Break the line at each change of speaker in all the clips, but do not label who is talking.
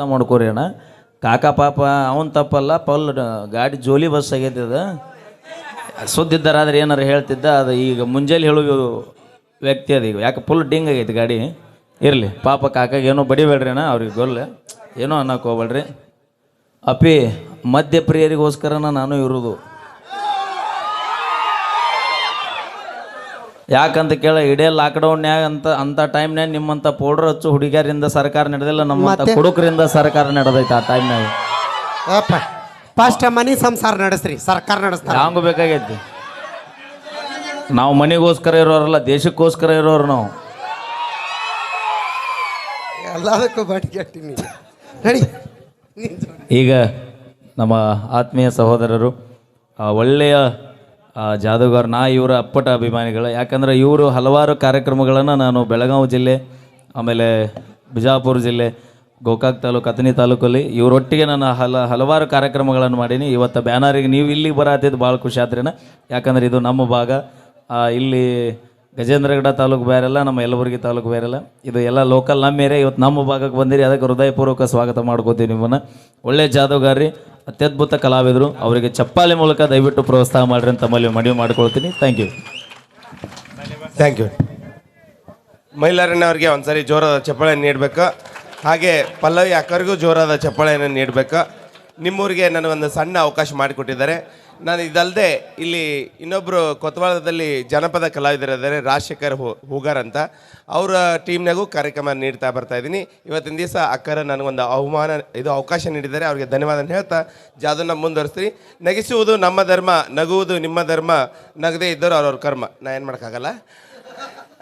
ಅರ್ಥ ಮಾಡ್ಕೋರಿ ಅಣ್ಣ. ಕಾಕ ಪಾಪ ಅವನ್ ತಪ್ಪಲ್ಲ, ಪಲ್ ಗಾಡಿ ಜೋಲಿ ಬಸ್ ಆಗೈತೆ ಅದು ಸುದ್ದಿದ್ದಾರಾದ್ರೆ ಏನಾರು ಹೇಳ್ತಿದ್ದ, ಅದು ಈಗ ಮುಂಜಾನೆ ಹೇಳುವ ವ್ಯಕ್ತಿ ಅದು ಈಗ. ಯಾಕೆ ಫುಲ್ ಡಿಂಗ್ ಆಗೈತಿ ಗಾಡಿ. ಇರಲಿ, ಪಾಪ ಕಾಕಾಗ ಏನೋ ಬಡಿಬೇಡ್ರಿ ಅಣ್ಣ, ಅವ್ರಿಗೆ ಗೊಲ್ಲ. ಏನೋ ಅನ್ನಕ್ಕೆ ಹೋಗ್ಬೇಡ್ರಿ. ಅಪ್ಪಿ, ಮದ್ಯಪ್ರಿಯರಿಗೋಸ್ಕರನ ನಾನು ಇರೋದು. ಯಾಕಂತ ಕೇಳ ಇಡೇ ಲಾಕ್ಡೌನ್ಯಾಗ ಅಂತ ಅಂತ ಟೈಮ್ನ್ಯಾಗ ನಿಮ್ಮಂತ ಪೌಡ್ರ್ ಹಚ್ಚು ಹುಡುಗಿಯರಿಂದ ಸರ್ಕಾರ ನಡೆದಿಲ್ಲ ನಮ್ಮಂತ ಕುಡುಕರಿಂದ ಸರ್ಕಾರ ನಡೆದೈತೆ ಆ ಟೈಮ್ನಾಗ
ಅಪ್ಪ ಫಸ್ಟ್ ಮನಿ ಸಂಸಾರ ನಡೆಸ್ರಿ ಸರ್ಕಾರ ನಡೆಸ್ತಾರ.
ಹಂಗ ಬೇಕಾಗೈತಿ? ನಾವು ಮನೆಗೋಸ್ಕರ ಇರೋರಲ್ಲ ದೇಶಕ್ಕೋಸ್ಕರ ಇರೋರು ನಾವು.
ಎಲ್ಲದಕ್ಕೂ ಬಾಡಿಗೆ ನಡಿ
ಈಗ ನಮ್ಮ ಆತ್ಮೀಯ ಸಹೋದರರು ಆ, ಒಳ್ಳೆಯ ಜಾದೂಗಾರ್, ನಾ ಇವರ ಅಪ್ಪಟ ಅಭಿಮಾನಿಗಳು. ಯಾಕಂದ್ರೆ ಇವರು ಹಲವಾರು ಕಾರ್ಯಕ್ರಮಗಳನ್ನು ನಾನು ಬೆಳಗಾವಿ ಜಿಲ್ಲೆ, ಆಮೇಲೆ ಬಿಜಾಪುರ ಜಿಲ್ಲೆ, ಗೋಕಾಕ್ ತಾಲೂಕು, ಅಥಣಿ ತಾಲೂಕಲ್ಲಿ ಇವರೊಟ್ಟಿಗೆ ನಾನು ಹಲ, ಹಲವಾರು ಕಾರ್ಯಕ್ರಮಗಳನ್ನು ಮಾಡೀನಿ. ಇವತ್ತು ಬ್ಯಾನರಿಗೆ ನೀವು ಇಲ್ಲಿಗೆ ಬರತ್ತಿದ್ದು ಭಾಳ ಖುಷಿ ಆದ್ರೇನ? ಯಾಕಂದ್ರೆ ಇದು ನಮ್ಮ ಭಾಗ. ಇಲ್ಲಿ ಗಜೇಂದ್ರಗಡ ತಾಲೂಕು ಬೇರೆಲ್ಲ ನಮ್ಮ ಯಲಬುರ್ಗಿ ತಾಲೂಕು ಬೇರೆಲ್ಲ ಇದು ಎಲ್ಲ ಲೋಕಲ್ ನಮ್ಮ ಏರಿಯಾ ಇವತ್ತು ನಮ್ಮ ಭಾಗಕ್ಕೆ ಬಂದಿರಿ. ಅದಕ್ಕೆ ಹೃದಯಪೂರ್ವಕ ಸ್ವಾಗತ ಮಾಡ್ಕೋತೀವಿ ನಿಮ್ಮನ್ನು. ಒಳ್ಳೆ ಜಾದೂಗಾರಿ ಅತ್ಯದ್ಭುತ ಕಲಾವಿದರು, ಅವರಿಗೆ ಚಪ್ಪಾಳೆ ಮೂಲಕ ದಯವಿಟ್ಟು ಪ್ರೋತ್ಸಾಹ ಮಾಡ್ರಿ ಅಂತ ತಮ್ಮಲ್ಲಿ ಮನವಿ ಮಾಡ್ಕೊಳ್ತೀನಿ. ಥ್ಯಾಂಕ್ ಯು
ಥ್ಯಾಂಕ್ ಯು ಮೈಲಾರಣ್ಣವ್ರಿಗೆ ಒಂದ್ಸರಿ ಜೋರಾದ ಚಪ್ಪಾಳೆ ನೀಡಬೇಕು. ಹಾಗೆ ಪಲ್ಲವಿ ಅಕ್ಕರಿಗೂ ಜೋರಾದ ಚಪ್ಪಾಳೆಯನ್ನು ನೀಡಬೇಕು. ನಿಮ್ಮೂರಿಗೆ ನನಗೊಂದು ಸಣ್ಣ ಅವಕಾಶ ಮಾಡಿಕೊಟ್ಟಿದ್ದಾರೆ. ನಾನು ಇದಲ್ಲದೆ ಇಲ್ಲಿ ಇನ್ನೊಬ್ಬರು ಕೊತ್ವಾಳದಲ್ಲಿ ಜನಪದ ಕಲಾವಿದರಿದ್ದಾರೆ, ರಾಜಶೇಖರ್ ಹೂ, ಹೂಗಾರ್ ಅಂತ. ಅವರ ಟೀಮ್ನಾಗೂ ಕಾರ್ಯಕ್ರಮ ನೀಡ್ತಾ ಬರ್ತಾ ಇದ್ದೀನಿ. ಇವತ್ತಿನ ದಿವಸ ಅಕ್ಕರ ನನಗೊಂದು ಅವಮಾನ, ಇದು ಅವಕಾಶ ನೀಡಿದ್ದಾರೆ. ಅವರಿಗೆ ಧನ್ಯವಾದ ಹೇಳ್ತಾ ಜಾದನ್ನ ಮುಂದುವರಿಸ್ತೀನಿ. ನಗಿಸುವುದು ನಮ್ಮ ಧರ್ಮ, ನಗುವುದು ನಿಮ್ಮ ಧರ್ಮ, ನಗದೇ ಇದ್ದರು ಅವ್ರವ್ರ ಕರ್ಮ. ನಾನು ಏನು ಮಾಡೋಕ್ಕಾಗಲ್ಲ?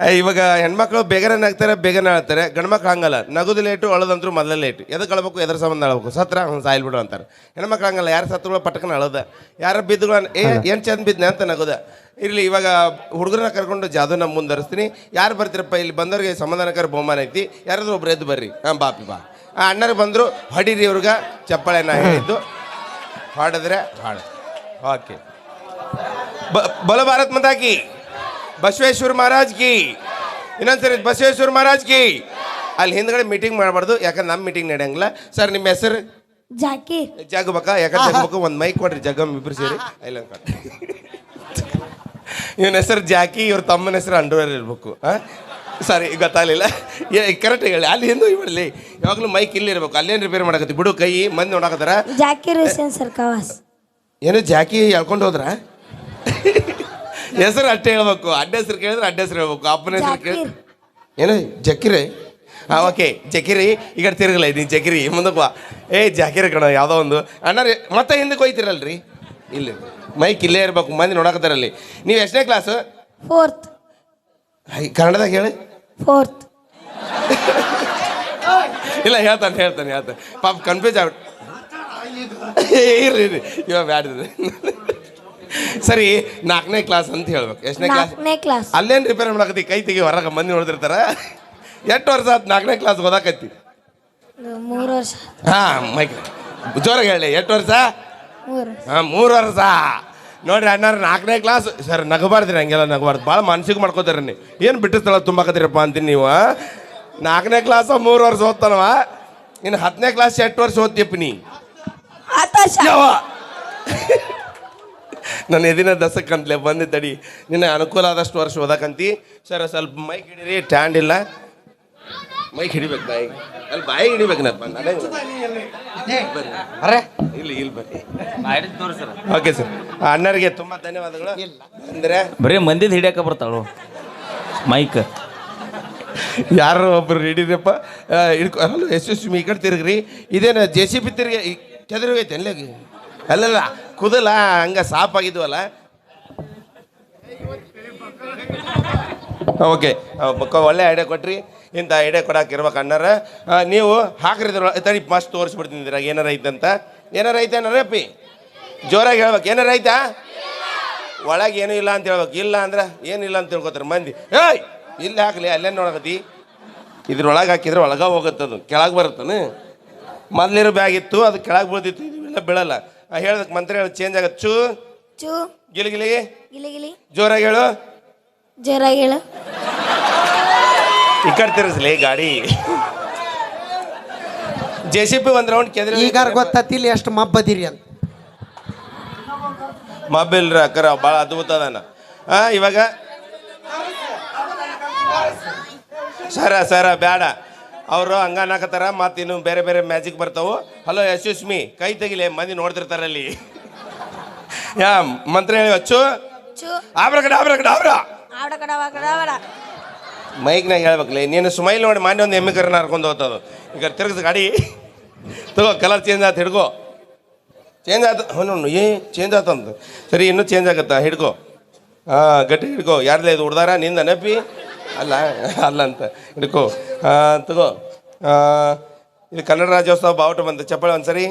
ಇವಾಗ ಹೆಣ್ಮಕ್ಳು ಬೇಗನೆ ನಗ್ತಾರೆ ಬೇಗನೆ ಅಳ್ತಾರೆ. ಗಂಡ್ಮಕ್ಳು ಹಂಗಲ್ಲ. ನಗುದು ಲೇಟು ಅಳೋದಂತೂ ಮೊದಲೇ ಲೇಟು. ಎದಕ್ಕೆ ಅಳ್ಬೇಕು ಎದ್ರ ಸಂಬಂಧ ಅಳ್ಬೇಕು? ಸತ್ರ ಹಂಗೆ ಸಾಯ್ಲ್ಬಿಡು ಅಂತಾರೆ. ಹೆಣ್ಮಕ್ಳು ಹಂಗಲ್ಲ ಯಾರು ಸತ್ರುಗಳು ಪಟಕನ ಅಳೋದ? ಯಾರು ಬಿದ್ದುಗಳು ಏ ಏನು ಚಂದ ಬಿದ್ನೆ ಅಂತ ನಗುದ. ಇರಲಿ ಇವಾಗ ಹುಡುಗರನ್ನ ಕರ್ಕೊಂಡು ಜಾದೂನ ಮುಂದರಿಸ್ತೀನಿ ಯಾರು ಬರ್ತೀರಪ್ಪ ಇಲ್ಲಿ ಬಂದವ್ರಿಗೆ ಸಮಾಧಾನಕರ ಬಹುಮಾನ ಐತಿ. ಯಾರಾದ್ರೂ ಒಬ್ರು ಎದ್ದು ಬರ್ರಿ. ಹಾಂ ಬಾಪಿ ಬಾ. ಆ ಅಣ್ಣರು ಬಂದರು ಹೊಡೀರಿ ಇವ್ರಿಗೆ. ಚಪ್ಪಾಳೆ ನಾ ಹೇಳಿದ್ದು ಹಾಡಿದ್ರೆ ಹಾಡು. ಓಕೆ. ಬ- ಬಲ ಭಾರತ್ ಮಾತಾ ಕಿ. ಬಸವೇಶ್ವರ ಮಹಾರಾಜ್ ಕಿ. ಇನ್ನೊಂದ್ಸರಿ ಬಸವೇಶ್ವರ ಮಹಾರಾಜ್ ಕಿ. ಅಲ್ಲಿ ಹಿಂದ್ಗಡೆ ಮೀಟಿಂಗ್ ಮಾಡಬಾರ್ದು ಯಾಕಂದ್ರೆ ನಮ್ಮ ಮೀಟಿಂಗ್ ನಡೆಯಂಗಿಲ್ಲ. ಸರ್ ನಿಮ್ಮ ಹೆಸರು?
ಜಾಕಿ
ಜಗ್ಬೇಕಾ ಯಾಕಂದ್ರೆ ಜಗ್ಬೇಕು ಒಂದು ಮೈಕ್ ಕೊಡ್ರಿ ಜಗಮ್ ಇಬ್ಬರು ಸೇರಿ. ಇಲ್ಲ ಇವನ ಹೆಸರು ಜಾಕಿ ಇವ್ರ ತಮ್ಮನ ಹೆಸರು ಅಂಡರ್ವೇರ್ ಇರ್ಬೇಕು. ಸಾರಿ ಗೊತ್ತಾಗಲಿಲ್ಲ. ಕರೆಕ್ಟ್ ಹೇಳಿ. ಅಲ್ಲಿ ಹಿಂದೂ ಇವಲ್ಲಿ ಯಾವಾಗಲೂ ಮೈಕ್ ಇಲ್ಲಿ ಇರಬೇಕು. ಅಲ್ಲೇನು ರಿಪೇರ್ ಮಾಡಕತ್ತಿ? ಬಿಡು ಕೈ ಮಂದಿ ನೋಡಕತ್ತಾರ.
ಜಾಕೀರ್ ಸರ್ ಸರ್ಕವಾಸ್
ಏನು ಜಾಕಿ ಹೇಳ್ಕೊಂಡು ಹೋದ್ರ? ಹೆಸರು ಅಷ್ಟೇ ಹೇಳ್ಬೇಕು ಅಡ್ಡ ಹೆಸರು ಕೇಳಿದ್ರೆ ಅಡ್ಡ ಹೆಸರು ಹೇಳ್ಬೇಕು ಅಪ್ಪನ ಹೆಸರು ಕೇಳಿ ಏನ? ಜಕಿರಿ? ಹಾಂ ಓಕೆ ಜಕಿರಿ ಈಗ ತಿರುಗಲ್ಲ ನೀನು ಜಕಿರಿ ಮುಂದಕ್ಕೆ ಬಾ. ಏ ಜಾಕಿರಿ ಕಣ ಯಾವುದೋ ಒಂದು. ಅಣ್ಣ ರೀ ಮತ್ತೆ ಹಿಂದಕ್ಕೆ ಹೋಯ್ತಿರಲ್ರಿ? ಇಲ್ಲಿ. ಮೈಕ್ ಇಲ್ಲೇ ಇರ್ಬೇಕು ಮಂದಿ ನೋಡಕತ್ತಾರಲ್ಲಿ. ನೀವು ಎಷ್ಟನೇ ಕ್ಲಾಸು
ಫೋರ್ತ್
ಕನ್ನಡದಾಗ ಹೇಳಿ.
ಫೋರ್ತ್
ಇಲ್ಲ ಹೇಳ್ತಾನೆ ಹೇಳ್ತಾನೆ ಹೇಳ್ತಾನೆ. ಪಾಪ ಕನ್ಫ್ಯೂಸ್ ಆಗ್ಬಿಟ್ಟು ಇರ್ರಿ ಇವಾಗ ಬ್ಯಾಡ್ರಿ. ಸರಿ ನಾಲ್ಕನೇ ಕ್ಲಾಸ್ ಅಂತ ಹೇಳ್ಬೇಕು. ಎಷ್ಟನೇ ಕ್ಲಾಸ್
ನಾಲ್ಕನೇ ಕ್ಲಾಸ್
ಅಲ್ಲೇನು ರಿಪೇರ್ ಮಾಡಕತ್ತಿ? ಕೈ ತೆಗಿ ಹೊರಗೆ ಮಂದಿ ನೋಡ್ತಿರ್ತಾರ. ಎಷ್ಟು ವರ್ಷ ಆಯ್ತು ನಾಲ್ಕನೇ ಕ್ಲಾಸ್ ಓದಾಕತ್ತಿ.
ಮೂರು ವರ್ಷ
ಹಾ ಮೈಕ್ ಜೋರಾಗಿ ಹೇಳಿ ಎಷ್ಟು ವರ್ಷ? ಹಾ ಮೂರು ವರ್ಷ. ನೋಡ್ರಿ ಅಣ್ಣಾರ ನಾಲ್ಕನೇ ಕ್ಲಾಸ್ ಸರ್ ನಗಬಾರ್ದ್ರಿ ಹಂಗೆಲ್ಲ ನಗಬಾರ್ದು. ಭಾಳ ಮನ್ಸಿಗೆ ಮಾಡ್ಕೋತಾರ ನೀವು. ಏನು ಬಿಟ್ಟು ಸ್ಥಳ ತುಂಬಾಕತ್ತೀರಪ್ಪ ಅಂತೀನಿ ನೀವು ನಾಲ್ಕನೇ ಕ್ಲಾಸ ಮೂರು ವರ್ಷ ಓದ್ತಾನವ. ಇನ್ನು ಹತ್ತನೇ ಕ್ಲಾಸ್ ಎಷ್ಟು ವರ್ಷ ಓದ್ತೀಯಪ್ಪ ನೀ? ನನ್ನ ಎದಿನ ದಸಕ್ಕಂತಲೇ ಬಂದೆ ತಡಿ ನಿನ್ನ ಅನುಕೂಲ ಆದಷ್ಟು ವರ್ಷ ಓದಕ್ಕಂತಿ ಸರ್ ಸ್ವಲ್ಪ ಮೈಕ್ ಹಿಡೀರಿ ಟ್ಯಾಂಡ್ ಇಲ್ಲ ಮೈಕ್ ಹಿಡಿಬೇಕು ಬಾಯಿ ಅಲ್ಲಿ ಬಾಯಿ ಹಿಡಿಬೇಕು ನಾನು
ಅರೆ
ಇಲ್ಲಿ ಇಲ್ಲಿ ಬರ್ರಿ ಓಕೆ ಸರ್ ಅಣ್ಣರಿಗೆ ತುಂಬ ಧನ್ಯವಾದಗಳು ಅಂದ್ರೆ
ಬರೀ ಮಂದಿದ್ ಹಿಡಿಯಕ ಬರ್ತಾಳು ಮೈಕ್
ಯಾರು ಒಬ್ರು ಹಿಡಿದ್ರಪ್ಪ ಹಿಡ್ಕೊ ಹಲೋ ಎಸ್ ಎಸ್ ಈ ಕಡೆ ತಿರುಗ್ರಿ ಇದೇನು ಜೆ ಸಿ ಬಿ ತಿರುಗಿ ಕೆದರಿ ಹೋಗೈತೆ ಅಲ್ಲಾಗಿ ಅಲ್ಲಲ್ಲ, ಕುದಲ, ಹಂಗ ಸಾಪ್ ಆಗಿದ್ವಲ್ಲ ಓಕೆ ಬಕ್ಕ ಒಳ್ಳೆ ಐಡಿಯಾ ಕೊಟ್ರಿ. ಇಂಥ ಐಡಿಯಾ ಕೊಡಕ್ಕೆ ಇರ್ಬೇಕು ಅಣ್ಣಾರ ನೀವು ಹಾಕ್ರಿದ್ರ ತಡಿ ಮಸ್ತ್ ತೋರಿಸ್ಬಿಡ್ತೀನಿ ಇದ್ರಾಗ. ಏನಾರ ಐತಂತ? ಏನಾರ ಐತೆ ಪಿ ಜೋರಾಗಿ ಹೇಳ್ಬೇಕು. ಏನಾರ ಐತಾ? ಒಳಗೆ ಏನೂ ಇಲ್ಲ ಅಂತ ಹೇಳ್ಬೇಕು. ಇಲ್ಲ ಅಂದ್ರೆ ಏನಿಲ್ಲ ಅಂತ ತಿಳ್ಕೊತಾರೆ ಮಂದಿ. ಏಯ್, ಇಲ್ಲಿ ಹಾಕ್ಲಿ ಅಲ್ಲೇ ನೋಡಕತಿ ಇದ್ರೊಳಗೆ ಹಾಕಿದ್ರೆ ಒಳಗೆ ಹೋಗುತ್ತದು. ಕೆಳಗೆ ಬರುತ್ತನು. ಮೊದಲಿರೋ ಬ್ಯಾಗ್ ಇತ್ತು, ಅದು ಕೆಳಗೆ ಬೀಳ್ತಿತ್ತು ಇದೆಲ್ಲ ಬೀಳಲ್ಲ. ಹೇಳ್ದಕ್ಕೆ ಮಂತ್ರ ಹೇಳಿ ಚೇಂಜ್ ಆಗತ್ತೆ. ಚೂ.
ಚೂ.
ಗಿಲಿ ಗಿಲಿ.
ಗಿಲಿ ಗಿಲಿ.
ಜೋರಾಗಿ ಹೇಳು.
ಜೋರಾಗಿ ಹೇಳು.
ಈ ಕಡೆ ತಿರ್ಗಿಸ್ಲಿ ಗಾಡಿ. ಜೆ ಸಿ ಪಿ ಒಂದು ರೌಂಡ್ ಕೆದ್ರಿ.
ಈಗ ಗೊತ್ತಿಲ್ಲ ಎಷ್ಟು ಮಬ್ಬದಿರಿ ಅಂತ.
ಮೊಬೈಲ್ ಅಕ್ಕರ ಭಾಳ ಅದ್ಭುತ ಅದಾನ. ಹಾಂ ಇವಾಗ. ಸರ ಸರ ಬೇಡ ಅವರು ಹಂಗನ್ನಕತ್ತಾರ ಮತ್ತು ಇನ್ನು ಬೇರೆ ಬೇರೆ ಮ್ಯಾಜಿಕ್ ಬರ್ತಾವು. ಹಲೋ ಯಶಸ್ಮಿ ಕೈ ತೆಗಿಲೆ ಮಂದಿ ನೋಡ್ತಿರ್ತಾರಲ್ಲಿ ಯಾ ಮಂತ್ರ ಹೇಳಿ ಅಚ್ಚು. ಆಬ್ರ ಕಡೆ ಆಬ್ರ ಆಬ್ರ. ಮೈಕ್ನಾಗ ಹೇಳ್ಬೇಕಲ್ಲ ನೀನು ಸ್ಮೈಲ್ ನೋಡಿ ಮಾನ್ಯ ಒಂದು ಎಮ್ಮೆ ಕರ್ನ ಹರ್ಕೊಂಡು ಹೋಗ್ತದು ಈಗ ತಿರುಗಿಸ್ ಗಾಡಿ. ತಗೋ ಕಲರ್ ಚೇಂಜ್ ಆಯ್ತು ಹಿಡ್ಕೋ. ಚೇಂಜ್ ಆಯ್ತು ಹ್ಞೂ ಏ ಚೇಂಜ್ ಆತಂತ ಸರಿ ಇನ್ನೂ ಚೇಂಜ್ ಆಗತ್ತಾ? ಹಿಡ್ಕೋ. ಹಾಂ ಗಟ್ಟಿ ಹಿಡ್ಕೋ. ಯಾರ್ದೇ ಇದು ಹುಡ್ದಾರ? ನಿಂದ ನೆಪಿ ಅಲ್ಲ ಅಲ್ಲ ಅಂತ ಹಿಡ್ಕೋ. ಹಾಂ ತಗೋ. ಇದು ಕನ್ನಡ ರಾಜ್ಯೋತ್ಸವ ಬಾವುಟ ಬಂತು. ಚಪ್ಪಳೆ ಒಂದ್ಸರಿ.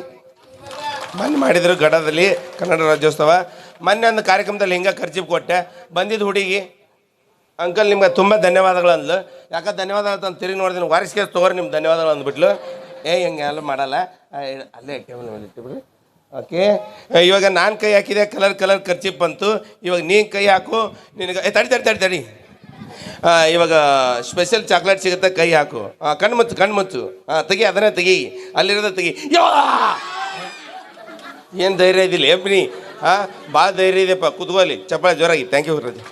ಮೊನ್ನೆ ಮಾಡಿದ್ರು ಗಡದಲ್ಲಿ ಕನ್ನಡ ರಾಜ್ಯೋತ್ಸವ. ಮೊನ್ನೆ ಒಂದು ಕಾರ್ಯಕ್ರಮದಲ್ಲಿ ಹಿಂಗೆ ಖರ್ಚಿಪ್ ಕೊಟ್ಟೆ. ಬಂದಿದ್ದು ಹುಡುಗಿ, ಅಂಕಲ್ ನಿಮ್ಗೆ ತುಂಬ ಧನ್ಯವಾದಗಳು ಅಂದ್ಲು. ಯಾಕೆ ಧನ್ಯವಾದ ಅಂತ ತಿರುಗಿ ನೋಡಿದ್ರೆ ವಾರಿಸ್ಕೇಸ್ ತಗೋರಿ ನಿಮ್ಗೆ ಧನ್ಯವಾದಗಳು ಅಂದ್ಬಿಟ್ಲು. ಏ, ಹಿಂಗೆ ಎಲ್ಲ ಮಾಡಲ್ಲ. ಅಲ್ಲೇ ಕೇವಲ ಮೇಲೆ ಇಟ್ಟುಬಿಡ್ರಿ ಓಕೆ ಇವಾಗ ನಾನು ಕೈ ಹಾಕಿದೆ ಕಲರ್ ಕಲರ್ ಖರ್ಚಿಪ್ ಬಂತು. ಇವಾಗ ನೀನು ಕೈ ಹಾಕು, ನಿನಗೆ ತಡಿ ತಡಿ ತಡಿ ತಡಿ. ಇವಾಗ ಸ್ಪೆಷಲ್ ಚಾಕ್ಲೇಟ್ ಸಿಗುತ್ತೆ, ಕೈ ಹಾಕು. ಕಣ್ಣು ಮುಚ್ಚು ಕಣ್ಣು ಮುಚ್ಚು ಹಾಂ ತೆಗಿ, ಅದನ್ನೇ ತೆಗಿ. ಅಲ್ಲಿರೋದ ತೆಗಿ. ಏನು ಧೈರ್ಯ ಇದಿಲ್ಲ ಎಬ್ನಿ ಹಾಂ ಭಾಳ ಧೈರ್ಯ ಇದೆಯಪ್ಪ ಕುತ್ಕೋಲಿ ಚಪ್ಪಾಳೆ ಜೋರಾಗಿ. ಥ್ಯಾಂಕ್ ಯು ರಜೆ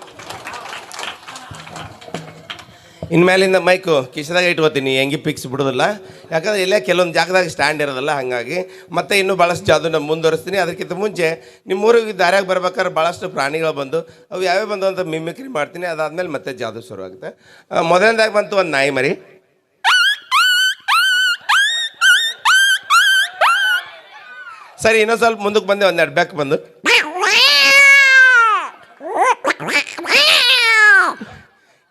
ಇನ್ಮೇಲಿಂದ ಮೈಕು ಕಿಶದಾಗ ಇಟ್ಕೋತೀನಿ ಹೆಂಗೆ ಪಿಕ್ಸ್ ಬಿಡೋದಿಲ್ಲ. ಯಾಕಂದ್ರೆ ಇಲ್ಲೇ ಕೆಲವೊಂದು ಜಾಗದಾಗ ಸ್ಟ್ಯಾಂಡ್ ಇರೋದಿಲ್ಲ ಹಾಗಾಗಿ. ಮತ್ತೆ ಇನ್ನೂ ಭಾಳಷ್ಟು ನಾನು ಮುಂದುವರಿಸ್ತೀನಿ. ಅದಕ್ಕಿಂತ ಮುಂಚೆ ನಿಮ್ಮೂರಿಗೆ ದಾರ್ಯಾಗ ಬರ್ಬೇಕಾದ್ರೆ ಭಾಳಷ್ಟು ಪ್ರಾಣಿಗಳು ಬಂದು ಅವು ಯಾವ್ಯಾವ ಬಂದು ಅಂತ ಮಿಮಿಕ್ರಿ ಮಾಡ್ತೀನಿ. ಅದಾದಮೇಲೆ ಮತ್ತೆ ಜಾದು ಶುರು ಆಗುತ್ತೆ ಆ, ಮೊದಲನೇದಾಗಿ ಬಂತು ಒಂದು ನಾಯಿ ಮರಿ. ಸರಿ ಇನ್ನೊಂದು ಸ್ವಲ್ಪ ಮುಂದಕ್ಕೆ ಬಂದೆ ಒಂದೆರಡು ಬ್ಯಾಕ್ ಬಂದು.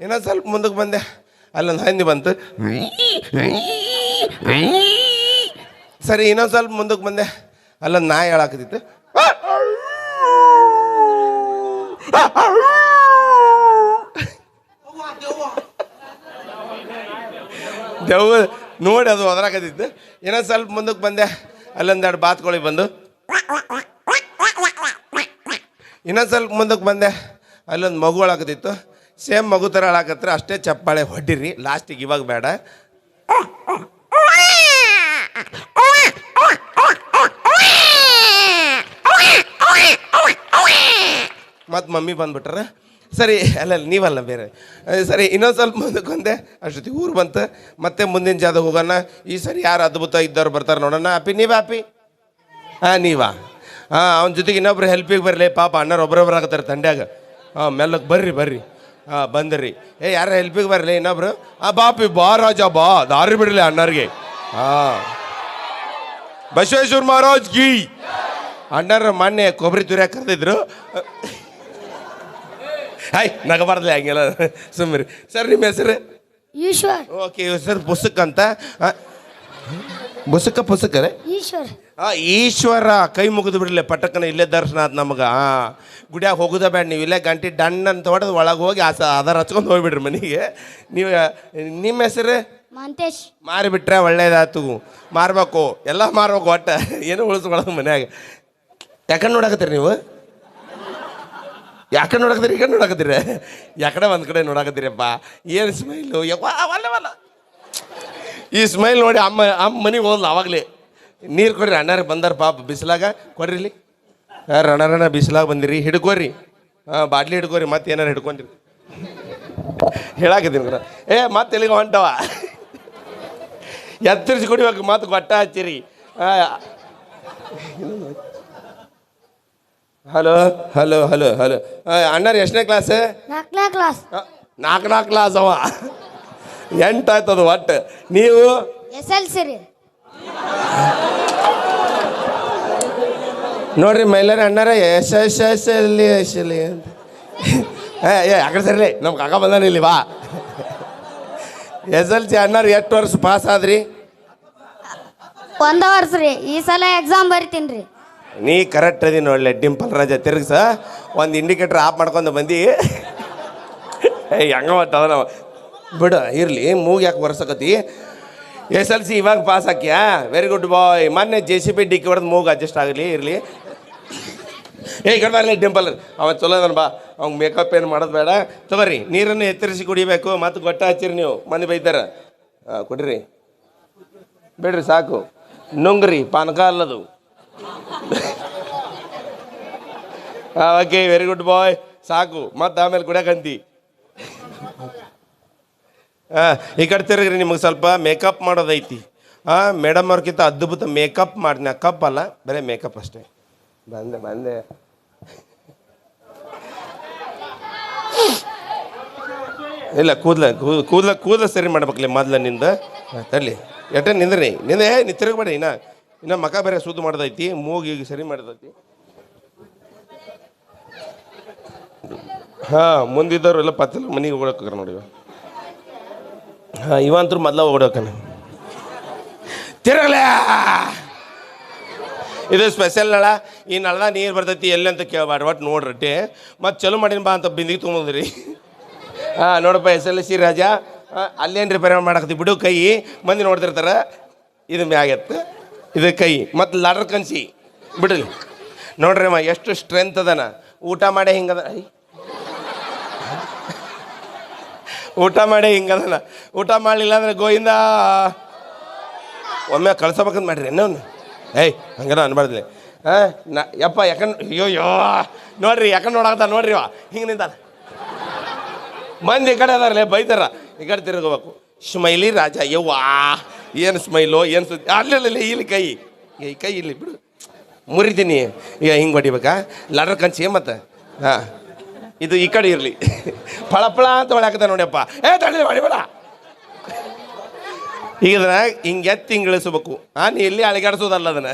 ಇನ್ನೊಂದು ಸ್ವಲ್ಪ ಮುಂದಕ್ಕೆ ಬಂದೆ. ಅಲ್ಲೊಂದು ಹಂದಿ ಬಂತು. ಸರಿ, ಇನ್ನೊಂದು ಸ್ವಲ್ಪ ಮುಂದಕ್ಕೆ ಬಂದೆ. ಅಲ್ಲೊಂದು ನಾಯಿ ಹೇಳಾಕತಿತ್ತು ದೆವ್ವ ನೋಡಿ ಅದು ಒದರಾಕತ್ತಿತ್ತು. ಇನ್ನೊಂದು ಸ್ವಲ್ಪ ಮುಂದಕ್ಕೆ ಬಂದೆ. ಅಲ್ಲೊಂದೆರಡು ಬಾತ್ಕೊಳಿ ಬಂದು. ಇನ್ನೊಂದು ಸ್ವಲ್ಪ ಮುಂದಕ್ಕೆ ಬಂದೆ. ಅಲ್ಲೊಂದು ಮಗು ಅಳಾಕತ್ತಿತ್ತು ಸೇಮ್ ಮಗು ಥರ ಅಳಾಕತ್ರ ಅಷ್ಟೇ ಚಪ್ಪಾಳೆ ಹೊಡ್ಡಿರಿ ಲಾಸ್ಟಿಗೆ ಇವಾಗ ಬೇಡ. ಮತ್ತು ಮಮ್ಮಿ ಬಂದ್ಬಿಟ್ರ, ಸರಿ, ಅಲ್ಲ ನೀವಲ್ಲ ಬೇರೆ. ಸರಿ, ಇನ್ನೊಂದು ಸ್ವಲ್ಪ ಮುಂದಕ್ಕೆ ಬಂದೆ. ಅಷ್ಟೊತ್ತಿಗೆ ಊರು ಬಂತು. ಮತ್ತೆ ಮುಂದಿನ ಜಾದ ಹೋಗೋಣ. ಈ ಸರಿ ಯಾರು ಅದ್ಭುತ ಇದ್ದವ್ರು ಬರ್ತಾರೆ ನೋಡೋಣ. ಅಪ್ಪಿ ನೀವಾ ಅಪ್ಪಿ ಹಾಂ, ನೀವಾ. ಹಾಂ, ಅವನ ಜೊತೆಗೆ ಇನ್ನೊಬ್ರು ಹೆಲ್ಪಿಗೆ ಬರಲಿ. ಪಾಪ ಅಣ್ಣರು ಒಬ್ಬರೊಬ್ರು ಆಗತ್ತಾರೆ ತಂಡ್ಯಾಗ. ಹಾಂ ಮೆಲ್ಲಕ್ಕೆ ಬರ್ರಿ ಬರ್ರಿ. ಹಾಂ ಬಂದ್ರಿ. ಏ ಯಾರ ಹೆಲ್ಪಿಗೆ ಬರಲಿ ಇನ್ನೊಬ್ರು? ಆ ಬಾಪಿ ಬಾ ರಾಜ ಬಾ. ದಾರಿ ಬಿಡಲಿ ಅಣ್ಣರಿಗೆ. ಹಾಂ. ಬಸವೇಶ್ವರ ಮಹಾರಾಜ್ ಗೀ ಅಣ್ಣರ ಮೊನ್ನೆ ಕೊಬ್ಬರಿ ತುರಿಯಾಕ ಕರೆದಿದ್ರು. ಹಾಯ್ ನಗಬಾರ್ದಲ್ಲ ಹಂಗೆಲ್ಲ. ಸುಮ್ಮರಿ ಸರ್ ನಿಮ್ಮ ಹೆಸರು?
ಈಶ್ವರ್.
ಓಕೆ ಸರ್ ಪುಸ್ತಕ ಅಂತ? ಪುಸ್ತಕ ಪುಸ್ತಕ ರೀ?
ಈಶ್ವರ್.
ಆ ಈಶ್ವರ ಕೈ ಮುಗಿದು ಬಿಡಲಿ ಪಟಕನ ಇಲ್ಲೇ ದರ್ಶನ ಅದು ನಮಗೆ. ಆ ಗುಡಿಯಾಗ ಹೋಗುದ ಬೇಡ ನೀವು ಇಲ್ಲೇ ಗಂಟೆ ಡಣ್ಣ ಅಂತ ಹೊಡೆದು ಒಳಗೆ ಹೋಗಿ ಆಸ ಅದರ ಹಚ್ಕೊಂಡು ಹೋಗ್ಬಿಡ್ರಿ ಮನೆಗೆ. ನೀವು ನಿಮ್ಮ ಹೆಸರು?
ಮಾಂತೇಶ್.
ಮಾರಿಬಿಟ್ರೆ ಒಳ್ಳೇದಾಯ್ತು. ಮಾರ್ಬೇಕು ಎಲ್ಲ ಮಾರ್ಬೇಕು ಒಟ್ಟ. ಏನು ಉಳಿಸ್ಕೊಳ್ಳೋದು ಮನ್ಯಾಗ. ಯಾಕಂಡ್ ನೋಡಕತ್ತೀರಿ ನೀವು? ಯಾಕಂಡ್ ನೋಡಕತ್ತೀರಿ ಈಗ ನೋಡಕತ್ತೀರಿ? ಯಾಕಡೆ ಒಂದು ಕಡೆ ನೋಡಕತ್ತೀರಪ್ಪ? ಏನು ಸ್ಮೈಲು ವಲ್ಲ ಈ ಸ್ಮೈಲ್ ನೋಡಿ ಅಮ್ಮ ಅಮ್ಮ ಮನೆಗೆ ಹೋದ್ಲು ಅವಾಗಲೇ. ನೀರು ಕೊಡ್ರಿ ಅಣ್ಣಾರ ಬಂದಾರ ಪಾಪ ಬಿಸಿಲಾಗ ಕೊಡ್ರಿ ಇಲ್ಲಿ. ಯಾರು ರಣ ರಣ ಬಿಸಿಲಾಗ ಬಂದಿರಿ ಹಿಡ್ಕೋರಿ. ಹಾಂ ಬಾಟ್ಲಿ ಹಿಡ್ಕೋರಿ ಮತ್ತೆ ಏನಾರು ಹಿಡ್ಕೊಂಡ್ರಿ ಹೇಳಾಕತ್ತೀನಿ ಗುರು. ಏ ಮತ್ತೆ ಎಲ್ಲಿಗೆ ಹೊಂಟವ. ಎತ್ತರಿಸಿ ಕುಡಿಬೇಕು ಮತ್ತೆ ಗೊಟ್ಟ ಹಚ್ಚಿರಿ. Hello hello hello hello. ಅಣ್ಣಾರು ಎಷ್ಟನೇ ಕ್ಲಾಸ್?
ನಾಲ್ಕನೇ ಕ್ಲಾಸ್.
ನಾಲ್ಕು ನಾಲ್ಕು ಕ್ಲಾಸ್ ಅವ. ಎಂಟಾಯ್ತದ ಒಟ್ಟು. ನೀವು?
ಎಸ್ ಎಲ್ ಸಿ ರೀ.
ನೋಡ್ರಿ ಮೈಲಾರಿ ಅಣ್ಣಾರ ಎಸ್ ಎಸ್ ಎಸ್ ಎಲ್ಲಿ ಎಸ್ ಎಲ್ಲಿ ಅಂತ. ಏ ಏ ಸರಿ ನಮ್ಗೆ ಕಾಕ ಬಂದಾನ ಇಲ್ಲಿ ಬಾ. ಎಸ್ ಎಲ್ ಸಿ ಅಣ್ಣಾರು ಎಷ್ಟು ವರ್ಷ ಪಾಸ್ ಆದ್ರಿ?
ಒಂದ ವರ್ಷ ರೀ ಈ ಸಲ ಎಕ್ಸಾಮ್ ಬರಿತೀನಿ ರೀ.
ನೀ ಕರೆಕ್ಟ್ ಅದಿ ನೋಡ್ಲೆ ಡಿಂಪಲ್ ರಾಜ ತಿರುಗಿಸ ಒಂದು ಇಂಡಿಕೇಟರ್ ಆಫ್ ಮಾಡ್ಕೊಂಡು ಬಂದು. ಏಯ್ ಹೆಂಗ ನಾವು ಬಿಡು ಇರಲಿ ಮೂಗ್ ಯಾಕೆ ಬರ್ಸಕತಿ ಎಸ್ ಎಲ್ ಸಿ ಇವಾಗ ಪಾಸ್ ಹಾಕಿಯಾ ವೆರಿ ಗುಡ್ ಬಾಯ್ ಮೊನ್ನೆ ಜೆ ಸಿ ಪಿ ಡಿಕ್ಕಿ ಹೊಡೆದು ಮೂಗು ಅಡ್ಜಸ್ಟ್ ಆಗಲಿ, ಇರಲಿ. ಏ ಕಡ್ಬಾರ್ಲಿ ಡಿಂಪಲ್ ಅವ ಚಲೋ ಅದನ್ ಬಾ. ಅವ್ಗೆ ಮೇಕಪ್ ಏನು ಮಾಡೋದು ಬೇಡ. ತಗೋರಿ, ನೀರನ್ನು ಎತ್ತರಿಸಿ ಕುಡಿಬೇಕು. ಮತ್ತು ಗೊಟ್ಟ ಹಚ್ಚಿರಿ ನೀವು, ಮನೆ ಬೈತಾರ. ಹಾಂ ಕುಡಿರಿ. ಬೇಡ್ರಿ, ಸಾಕು. ನುಂಗ್ರಿ, ಪಾನಕ ಅಲ್ಲದು. ಓಕೆ ವೆರಿ ಗುಡ್ ಬಾಯ್ ಸಾಕು. ಮತ್ತು ಆಮೇಲೆ ಕುಡಿಯಕಂತಿ ಹಾಂ ಈ ಕಡೆ ತಿರುಗ್ರಿ, ನಿಮಗೆ ಸ್ವಲ್ಪ ಮೇಕಪ್ ಮಾಡೋದೈತಿ. ಹಾಂ ಮೇಡಮ್ ಅವ್ರಕ್ಕಿಂತ ಅದ್ಭುತ ಮೇಕಪ್ ಮಾಡಿ ಕಪ್ ಅಲ್ಲ, ಬರೀ ಮೇಕಪ್ ಅಷ್ಟೇ. ಬಂದೆ ಬಂದೆ. ಇಲ್ಲ, ಕೂದಲ ಕೂದಲ ಕೂದಲ ಸರಿ ಮಾಡ್ಬೇಕಲ್ಲ ಮೊದ್ಲ ನಿಂದ. ತಳ್ಳಿ ಎಟ ಎಟ್ಟ ನಿಂದ್ರಿ? ನಿಂದೆ ನೀ ತಿರುಗಬೇಡಿ, ಇನ್ನ ಇನ್ನ ಮಕ ಬೇರೆ ಸುದ್ದು ಮಾಡೋದೈತಿ, ಮೂಗು ಈಗ ಸರಿ ಮಾಡೋದೈತಿ. ಹಾಂ, ಮುಂದಿದ್ದವ್ರು ಎಲ್ಲ ಪತ್ತಿಲ್ಲ ಮನೆಗೆ ಹೋಗ್ಬೇಕಾರ ನೋಡಿ ಹಾಂ ಇವಂತರು ಮೊದಲ ಓಡೋಕನ ತಿರುಗಲೇ. ಇದು ಸ್ಪೆಷಲ್ ನಳ ಈ ನಳದ ನೀರು ಬರ್ತೈತಿ ಎಲ್ಲಿ ಅಂತ ಕೇಳಬಾರ್ದು ಒಟ್ಟು ನೋಡ್ರಟ್ಟಿ ಮತ್ತು ಚಲೋ ಮಾಡಿನ ಬಾ ಅಂತ ಬಿಂದಿಗೆ ತುಂಬೋದ್ರಿ ಹಾಂ ನೋಡಪ್ಪ ಎಸ್ ಎಲ್ ಸಿ ರಾಜ. ಅಲ್ಲೇನು ರಿಪೇರ್ ಮಾಡಕತ್ತಿ? ಬಿಡು ಕೈ. ಮಂದಿ ನೋಡ್ತಿರ್ತಾರ. ಇದು ಮ್ಯಾಗೆತ್ತ ಇದು ಕೈ. ಮತ್ತು ಲಾಡ್ರ್ ಕನ್ಸಿ. ಬಿಡ್ರಿ. ನೋಡ್ರಿ ಅಮ್ಮ ಎಷ್ಟು ಸ್ಟ್ರೆಂತ್ ಅದನ. ಊಟ ಮಾಡೇ ಹಿಂಗದ ಐ. ಊಟ ಮಾಡಿ ಹಿಂಗದನ ಊಟ ಮಾಡಲಿಲ್ಲ ಅಂದ್ರೆ ಗೋಯಿಂದ ಒಮ್ಮೆ ಕಳ್ಸಬೇಕಂತ ಮಾಡಿರಿ ಇನ್ನೊಂದು ಏಯ್ ಹಂಗಾರ ಅನ್ಬಾರ್ದಿಲ್ಲ ಹಾಂ ನಾ, ಯಪ್ಪ ಯಾಕಂದ್ ಅಯ್ಯೋ ಯೋ ನೋಡ್ರಿ ಯಾಕಂದ್ ನೋಡಾಕತ್ತ ನೋಡ್ರಿ ವಾ ಹಿಂಗೆ ನಿಂತಾನ. ಮಂದಿ ಈ ಕಡೆ ಅದಾರಲ್ಲೇ ಬೈತಾರ. ಈ ಕಡೆ ತಿರುಗಬೇಕು. ಸ್ಮೈಲಿ ರಾಜ, ಯವ್ವಾ. ಏನು ಸ್ಮೈಲು, ಏನು ಸುದ್ದಿ. ಅಲ್ಲಲ್ಲ ಇಲ್ಲಿ ಕೈ. ಈ ಕೈ ಇಲ್ಲಿ ಬಿಡು. ಮುರಿತೀನಿ. ಈಗ ಹಿಂಗೆ ಹೊಡಿಬೇಕಾ? ಲಡ್ರ್ ಕಂಚಿ ಮತ್ತೆ? ಹಾಂ. ಇದು ಈ ಕಡೆ ಇರಲಿ. ಫಳ ಫಳ ಅಂತ ಹೊಳಕತ್ತ ನೋಡ್ಯಪ್ಪ. ಏ ತಡಿ ಹೊಡಿಬೇಡ ಈಗ ಹಿಂಗೆ ಎತ್ತಿ ಹಿಂಗೆ ಇಳಿಸ್ಬೇಕು. ಆ, ನೀ ಇಲ್ಲಿ ಅಳಗಾಡಿಸೋದಲ್ಲ ಅದನ್ನ.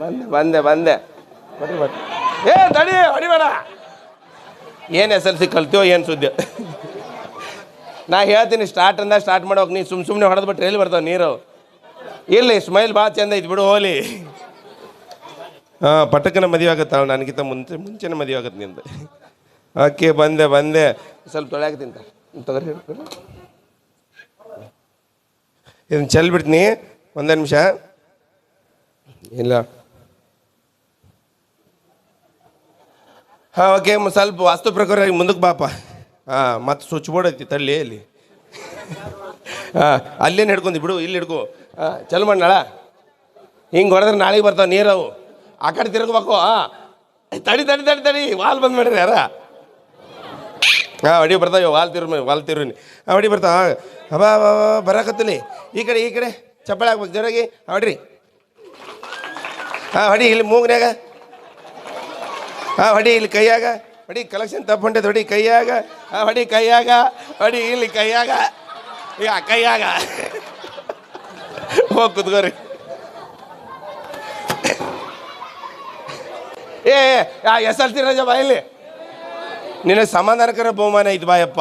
ಬಂದೆ ಬಂದೆ ಬಂದೆ. ಏ, ತಡಿ ಹೊಡಿಬೇಡ ಏನು ಎಸ್ ಎಲ್ ಸಿ ಕಲ್ತೀವೋ ಏನು ಸುದ್ದಿ ನಾ ಹೇಳ್ತೀನಿ ಸ್ಟಾರ್ಟ್ ಅಂದ ಸ್ಟಾರ್ಟ್ ಮಾಡೋಕೆ ನೀ ಸುಮ್ಮ ಸುಮ್ಮನೆ ಹೊಡೆದು ಬಿಟ್ರೆ ಎಲ್ಲಿ ಬರ್ತಾವೆ ನೀರು? ಇಲ್ಲಿ ಸ್ಮೈಲ್ ಭಾಳ ಚಂದ ಐತಿ ಬಿಡು, ಹೋಲಿ. ಹಾಂ, ಪಟಕನ ಮದುವೆ ಆಗುತ್ತಾವ ನನಗಿಂತ ಮುಂಚೆ, ಮುಂಚೆನೇ ಮದುವೆ ಆಗತ್ತೆ ನಿಂದು. ಓಕೆ ಬಂದೆ ಬಂದೆ. ಸ್ವಲ್ಪ ತೊಳ್ಯಾಕ ತಿಂತ. ತಗೋರಿ ಹಿಡ್ಕೊರಿ. ಇದನ್ನ ಚೆಲ್ಬಿಡ್ತೀನಿ ಒಂದೇ ನಿಮಿಷ. ಇಲ್ಲ. ಹಾಂ ಓಕೆ ಸ್ವಲ್ಪ ವಾಸ್ತು ಪ್ರಕಾರ ಮುಂದಕ್ಕೆ ಬಾಪ. ಹಾಂ ಮತ್ತೆ ಸ್ವಿಚ್ ಬೋರ್ಡ್ ಐತಿ ತಳ್ಳಿ ಅಲ್ಲಿ ಹಾಂ ಅಲ್ಲೇನು ಹಿಡ್ಕೊಂಡಿ ಬಿಡು ಇಲ್ಲಿ ಹಿಡ್ಕೊ. ಹಾಂ ಚಲ್ ಮಾಡಾಳ ಹಿಂಗೆ ಹೊಡೆದ್ರೆ ನಾಳೆಗೆ ಬರ್ತಾವೆ ನೀರವು ಆ ಕಡೆ ತಿರ್ಗಬೇಕು ಹಾಂ. ತಡಿ ತಡಿ ತಡಿ ತಡಿ ವಾಲ್ ಬಂದ್ ಮಾಡಿರಿ ಯಾರ ಹಾಂ ಹೊಡಿ ಬರ್ತಾವೆ ವಾಲ್ ತಿರು ವಾಲ್ ತಿರುನಿ ಹಾಂ ಹೊಡಿ ಬರ್ತಾವ ಹಬ ಬರಾಕತ್ತಲಿ. ಈ ಕಡೆ ಈ ಕಡೆ ಚಪ್ಪಳೆ ಹಾಕ್ಬೇಕು, ಜೋರಾಗಿ. ಹೊಡ್ರಿ. ಹಾಂ ಹೊಡಿ ಇಲ್ಲಿ ಮೂಗ್ನ್ಯಾಗ. ಹಾಂ ಹೊಡಿ ಇಲ್ಲಿ ಕೈಯಾಗ. ಹೊಡಿ ಕಲೆಕ್ಷನ್ ತಪ್ಪು ಹೊಂಟೈತೆ, ಹೊಡಿ ಕೈಯಾಗ. ಹಾಂ ಹೊಡಿ ಕೈಯಾಗ. ಹೊಡಿ ಇಲ್ಲಿ ಕೈಯಾಗ. ಈಗ ಕೈಯಾಗ. ಹೋಗಿ ಕುತ್ಕೋರಿ. ಏ ಎಸ್ ಎಲ್ ಸಿ ರಜಾ ಬಾ ಇಲ್ಲಿ. ನಿನಗೆ ಸಮಾಧಾನಕರ ಬಹುಮಾನ ಐತಿ ಬಾಯಪ್ಪ.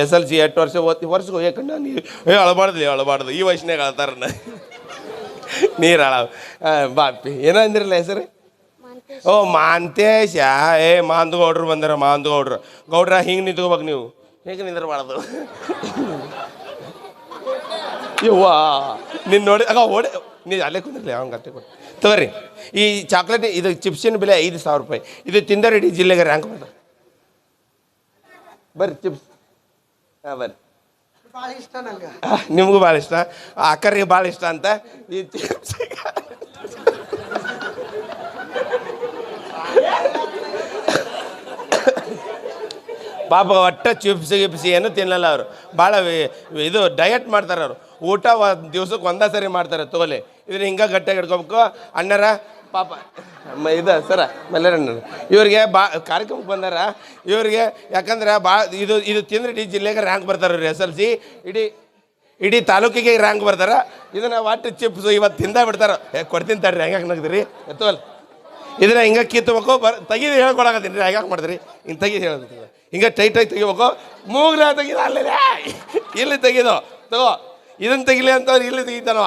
ಎಸ್ ಎಲ್ ಸಿ ಎಟ್ಟು ವರ್ಷ ಓದ್ತಿ ವರ್ಷಕ್ಕೆ ಹೋಗ್ಯಾಕಂಡ ನೀ ಏ ಅಳಬಾರ್ದು ಅಳಬಾರ್ದು. ಈ ವಯಸ್ಸಿನಾಗ ಅಳ್ತಾರನ್ನ ನೀರು ಅಳ ಬಾಪಿ ಏನೋ ಅಂದಿರಲ್ಲ ಹೆಸರು? ಓ ಮಾಂತೇಶ. ಏ ಮಾಂದು ಗೌಡ್ರು ಬಂದಾರ ಮಾಂದು ಗೌಡ್ರು ಗೌಡ್ರ ಹಿಂಗೆ ನಿಂತ್ಕೋಬೇಕು ನೀವು. ಹೇಗೆ ನಿಂದಿರಬಾರ್ದು? ಇವ್ವಾ ನಿನ್ನ ನೋಡಿ ಆಗ ಓಡಿ ನೀ ಅಲ್ಲೇ ಕುಂದಿರಲಿ ಅವಂಗೆ ಅತ್ತೆ ಕೊಟ್ಟು ತಗೋರಿ. ಈ ಚಾಕ್ಲೇಟ್ ಇದು ಚಿಪ್ಸಿನ ಬೆಲೆ ಐದು ಸಾವಿರ ರೂಪಾಯಿ. ಇದು ತಿಂದರೆ ಇಡೀ ಜಿಲ್ಲೆಗೆ ರ್ಯಾಂಕ್ ಬಂದ ಬರ್ರಿ ಚಿಪ್ಸ್. ಹಾಂ ಬರ್ರಿ.
ಭಾಳ ಇಷ್ಟ ನಂಗೆ.
ನಿಮಗೂ ಭಾಳ ಇಷ್ಟ. ಅಕ್ಕರಿಗೆ ಭಾಳ ಇಷ್ಟ ಅಂತ ಈ ಚಿಪ್ಸ್. ಪಾಪ ಒಟ್ಟ ಚಿಪ್ಸ್ ಗಿಪ್ಸ್ ಏನು ತಿನ್ನಲ್ಲ ಅವರು. ಭಾಳ ಇದು ಡಯಟ್ ಮಾಡ್ತಾರೆ ಅವರು ಊಟ ದಿವ್ಸಕ್ಕೆ ಒಂದೇ ಸರಿ ಮಾಡ್ತಾರೆ ತೋಲೆ. ಇದನ್ನ ಹಿಂಗೆ ಗಟ್ಟಿಯಾಗಿ ಹಿಡ್ಕೋಬೇಕು. ಅಣ್ಣರ ಪಾಪ. ಇದ ಸರ ಮಲ್ಲೇರಣ್ಣ ಇವ್ರಿಗೆ ಬಾ, ಕಾರ್ಯಕ್ರಮಕ್ಕೆ ಬಂದಾರ. ಇವ್ರಿಗೆ ಯಾಕಂದ್ರೆ ಭಾಳ ಇದು ಇದು ತಿಂದ್ರೆ ಇಡೀ ಜಿಲ್ಲೆಗೆ ರ್ಯಾಂಕ್ ಬರ್ತಾರೆ ಇವ್ರು ಎಸ್ ಎಲ್ ಸಿ ಇಡೀ ಇಡೀ ತಾಲೂಕಿಗೆ ರ್ಯಾಂಕ್ ಬರ್ತಾರ. ಇದನ್ನ ವಾಟ್ ಚಿಪ್ಸ್ ಇವತ್ತು ತಿಂದ ಬಿಡ್ತಾರೆ. ಕೊಡ್ತೀನಿ ತಡ್ರಿ, ಹೆಂಗೆ ನಗ್ದಿರಿ? ಎತ್ತೋಲ್ ಇದನ್ನ ಹಿಂಗೆ ಕಿತ್ತಬೇಕು ಬರ್ ತೆಗೀದು ಹೇಳ್ಕೊಡಕತ್ತೀನಿ ರೀ ಹೆಂಗೆ ಮಾಡಿದ್ರಿ ಹಿಂಗೆ ತೆಗೀದು ಹೇಳೋದು ಹಿಂಗೆ ಟೈಟಾಗಿ ತೆಗಿಬೇಕು. ಮೂಗ್ಲ ತೆಗೀದ ಅಲ್ಲೇ ಇಲ್ಲಿ ತೆಗೀದು. ತಗೋ. ಇದನ್ನ ತೆಗಿಲಿ ಅಂತವ್ರು ಇಲ್ಲಿ ತೆಗಿತಾನವ.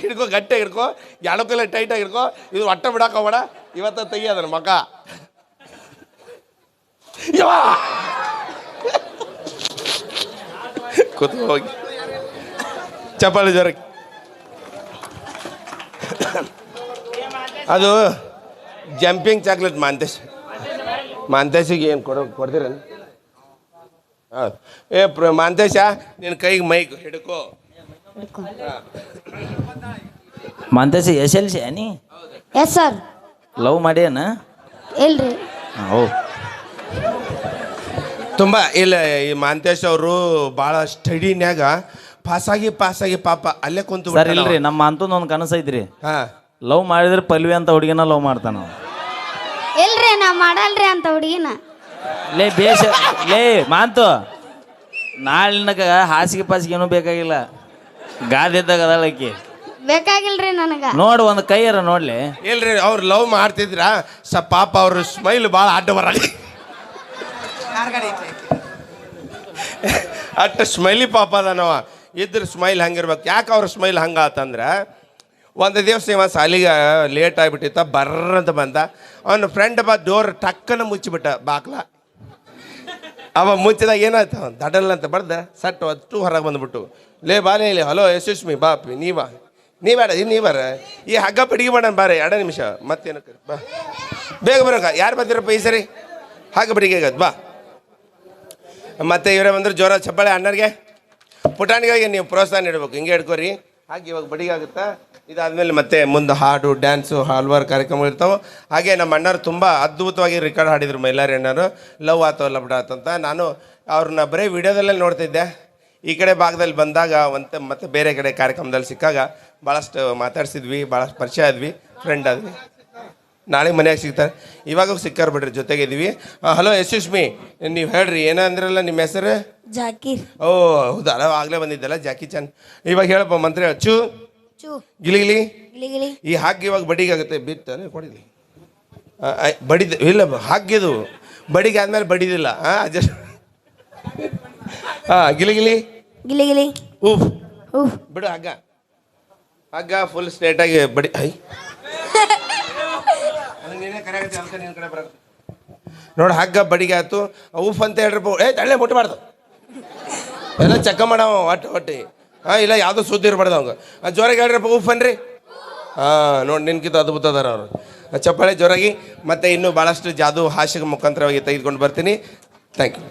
ಹಿಡ್ಕೊ, ಗಟ್ಟೆ ಹಿಡ್ಕೊ ಎಡಕಲ್ಲ ಟೈಟಾಗಿ ಹಿಡ್ಕೊ, ಇದು ಒಟ್ಟ ಬಿಡಕ್ಕೆ ಬೇಡ ಇವತ್ತ ತೆಗಿ ಅದನ್ನ ಮಕ. ಹೋಗಿ. ಚಪ್ಪಾಳಿ ಜ್ವರಕ್ಕೆ ಅದು ಜಂಪಿಂಗ್ ಚಾಕ್ಲೇಟ್ ಮಾಂತೇಶ್. ಮಾಂತೇಶಿಗೆ ಏನು ಕೊಡೋ ಕೊಡ್ತೀರೇನು? ಹಾಂ ಏ ಮಾಂತೇಶ ನಿನ್ನ ಕೈಗೆ ಮೈಕ್ ಹಿಡ್ಕೋ.
ಮಂತೇಸಿ ಎಸ್ ಎಲ್ ಸಿ ಅನಿ
ಎಸ್ ಸರ್.
ಲವ್ ಮಾಡ್ಯಾನ?
ಇಲ್ರಿ.
ಓ
ತುಂಬ ಇಲ್ಲ ಈ ಮಾಂತೇಶ್ ಅವರು ಭಾಳ ಸ್ಟಡಿನ್ಯಾಗ ಪಾಸಾಗಿ ಪಾಸಾಗಿ ಪಾಪ ಅಲ್ಲೇ ಕುಂತು
ಸರ್ ಇಲ್ರಿ ನಮ್ಮ ಅಂತಂದು ಒಂದು ಕನಸು ಐತ್ರಿ.
ಹಾಂ.
ಲವ್ ಮಾಡಿದ್ರೆ ಪಲ್ವಿ ಅಂತ ಹುಡುಗಿನ ಲವ್ ಮಾಡ್ತಾನ ಅವ.
ಇಲ್ರಿ ನಾ ಮಾಡಲ್ರಿ ಅಂತ ಹುಡುಗಿನ.
ಲೇ ಬೇಷ ಲೇ ಮಾಂತು. ನಾಳಿನಗ ಹಾಸಿಗೆ ಪಾಸಿಗೆ ಏನೂ ಬೇಕಾಗಿಲ್ಲ. ಗಾದಿದ್ದಾಗ ಅದಳಕಿ
ಬೇಕಾಗಿಲ್ರಿ ನನಗ.
ನೋಡು ಒಂದು ಕೈಯರ ನೋಡ್ಲಿ.
ಇಲ್ರಿ ಅವ್ರು ಲವ್ ಮಾಡ್ತಿದ್ರ? ಸ ಪಾಪ ಅವ್ರ ಸ್ಮೈಲ್ ಭಾಳ ಅಡ್ಡ ಬರಲಿ ಅಟ್ಟ ಸ್ಮೈಲಿ ಪಾಪ ಅದನವ. ಇದ್ರ ಸ್ಮೈಲ್ ಹಂಗಿರ್ಬೇಕು. ಯಾಕೆ ಅವ್ರ ಸ್ಮೈಲ್ ಹಂಗಾತಂದ್ರೆ ಒಂದು ದಿವಸ ಇವ ಸಾಲಿಗೆ ಲೇಟ್ ಆಗಿಬಿಟ್ಟಿತ್ತ ಬರ್ರಂತ ಬಂದ. ಅವನ ಫ್ರೆಂಡ್ ಬಾ ಡೋರ್ ಟಕ್ಕನ ಮುಚ್ಚಿಬಿಟ್ಟ ಬಾಕ್ಲ ಅವ ಮುಚ್ಚಿದಾಗ ಏನಾಯ್ತು? ದಡಲ್ ಅಂತ ಬರ್ದ ಸಟ್ಟು ಅಷ್ಟು ಹೊರಗೆ ಬಂದ್ಬಿಟ್ಟು. ಲೇ ಬಾಲೇ ಇಲ್ಲಿ ಹಲೋ ಯಶಸ್ಮಿ ಬಾಪಿ ಬಾ ನೀ ಬೇಡ ಇದು ಬರ. ಈ ಹಗ್ಗ ಪಿಡಿಗೆ ಮಾಡೋಣ ಬಾರೆ, ಎರಡು ನಿಮಿಷ. ಮತ್ತೇನು ಬಾ. ಬೇಗ ಬರೋಕ ಯಾರು ಬಂದಿರಪ್ಪ ಈ ಸರಿ? ಹಗ್ಗ ಪಿಡಿಗೆ ಬಾ. ಮತ್ತೆ ಇವರೇ ಬಂದ್ರೆ ಜ್ವರ, ಚಪ್ಪಾಳೆ ಅಣ್ಣರಿಗೆ. ಪುಟಾಣಿಗಾಗಿ ನೀವು ಪ್ರೋತ್ಸಾಹ ನೀಡಬೇಕು. ಹಿಂಗೆ ಹಿಡ್ಕೋರಿ. ಹಾಗೆ ಇವಾಗ ಬಡಿಗೆ ಆಗುತ್ತಾ? ಇದಾದ್ಮೇಲೆ ಮತ್ತೆ ಮುಂದೆ ಹಾಡು, ಡ್ಯಾನ್ಸು ಹಲವಾರು ಕಾರ್ಯಕ್ರಮಗಳು ಇರ್ತಾವೆ. ಹಾಗೆ ನಮ್ಮ ಅಣ್ಣರು ತುಂಬ ಅದ್ಭುತವಾಗಿ ರೆಕಾರ್ಡ್ ಹಾಡಿದ್ರು ಮೈಲಾರಿ ಅಣ್ಣರು ಲವ್ ಆತೋ ಲಬ್ಡ ಆತಂತ ನಾನು ಅವ್ರನ್ನ ಬರೀ ವಿಡಿಯೋದಲ್ಲೇ ನೋಡ್ತಿದ್ದೆ. ಈ ಕಡೆ ಭಾಗದಲ್ಲಿ ಬಂದಾಗ ಒಂದು ಮತ್ತೆ ಬೇರೆ ಕಡೆ ಕಾರ್ಯಕ್ರಮದಲ್ಲಿ ಸಿಕ್ಕಾಗ ಭಾಳಷ್ಟು ಮಾತಾಡ್ಸಿದ್ವಿ ಭಾಳಷ್ಟು ಪರಿಚಯ ಆದ್ವಿ ಫ್ರೆಂಡ್ ಆದ್ವಿ. ನಾಳೆ ಮನೆಯಾಗ ಸಿಗ್ತಾರೆ. ಇವಾಗ ಸಿಕ್ಕಾರ ಬಿಡ್ರಿ ಜೊತೆಗಿದ್ವಿ ಹಲೋ ಯಶಸ್ವಿ ನೀವು ಹೇಳ್ರಿ ಏನಂದ್ರಲ್ಲ ನಿಮ್ಮ ಹೆಸರು?
ಜಾಕೀರ್.
ಓ ಹೌದಾ ಅಲ್ಲ ಆಗಲೇ ಬಂದಿದ್ದಲ್ಲ ಜಾಕಿ ಚಾನ್ ಇವಾಗ ಹೇಳಪ್ಪ ಮಂತ್ರಿ ಅಚ್ಚು
ಚೂ.
ಗಿಲಿ ಗಿಲಿ.
ಗಿಲಿಗಿಲಿ
ಈ ಹಾಗೆ ಇವಾಗ ಬಡಿಗೆ ಆಗುತ್ತೆ ಬಿತ್ತಾನೆ ಕೊಡಿಲಿ. ಬಡಿದ ಇಲ್ಲ ಹಾಕಿದು ಬಡಿಗೆ ಆದ್ಮೇಲೆ ಬಡಿದಿಲ್ಲ ಹಾಂ ಜಸ್ಟ್ ಹಾಂ ಗಿಲಿ ಗಿಲಿ.
ಗಿಲಿ
ಊಫ್.
ಉಫ್
ಬಿಡು ಹಗ್ಗ. ಹಗ್ಗ ಫುಲ್ ಸ್ಟ್ರೇಟಾಗಿ ಬಡಿ ಐ. ನೋಡಿ ಹಗ್ಗ ಬಡಿಗೆ ಆಯ್ತು. ಉಫ್ ಅಂತ ಹೇಳ್ರಿ ಏ ತಳ್ಳೆ ಮುಟ್ಟಬಾರ್ದು ಎಲ್ಲ ಚೆಕ್ ಮಾಡವ ಒಟ್ಟು ಒಟ್ಟಿ ಹಾಂ ಇಲ್ಲ ಯಾವುದೋ ಸುದ್ದಿ ಇರಬಾರ್ದು ಅವಂಗ. ಜೋರಾಗಿ ಹೇಳ್ರಪ್ಪ ಉಫ್ ಅನ್ರಿ. ಹಾಂ ನೋಡಿ ನಿನ್ಕಿಂತ ಅದ್ಭುತ ಅದಾರ ಅವರು. ಚಪ್ಪಾಳೆ ಜೋರಾಗಿ ಮತ್ತೆ ಇನ್ನೂ ಭಾಳಷ್ಟು ಜಾದು ಹಾಸಿಗೆ ಮುಖಾಂತರವಾಗಿ ತೆಗೆದುಕೊಂಡು ಬರ್ತೀನಿ. Thank you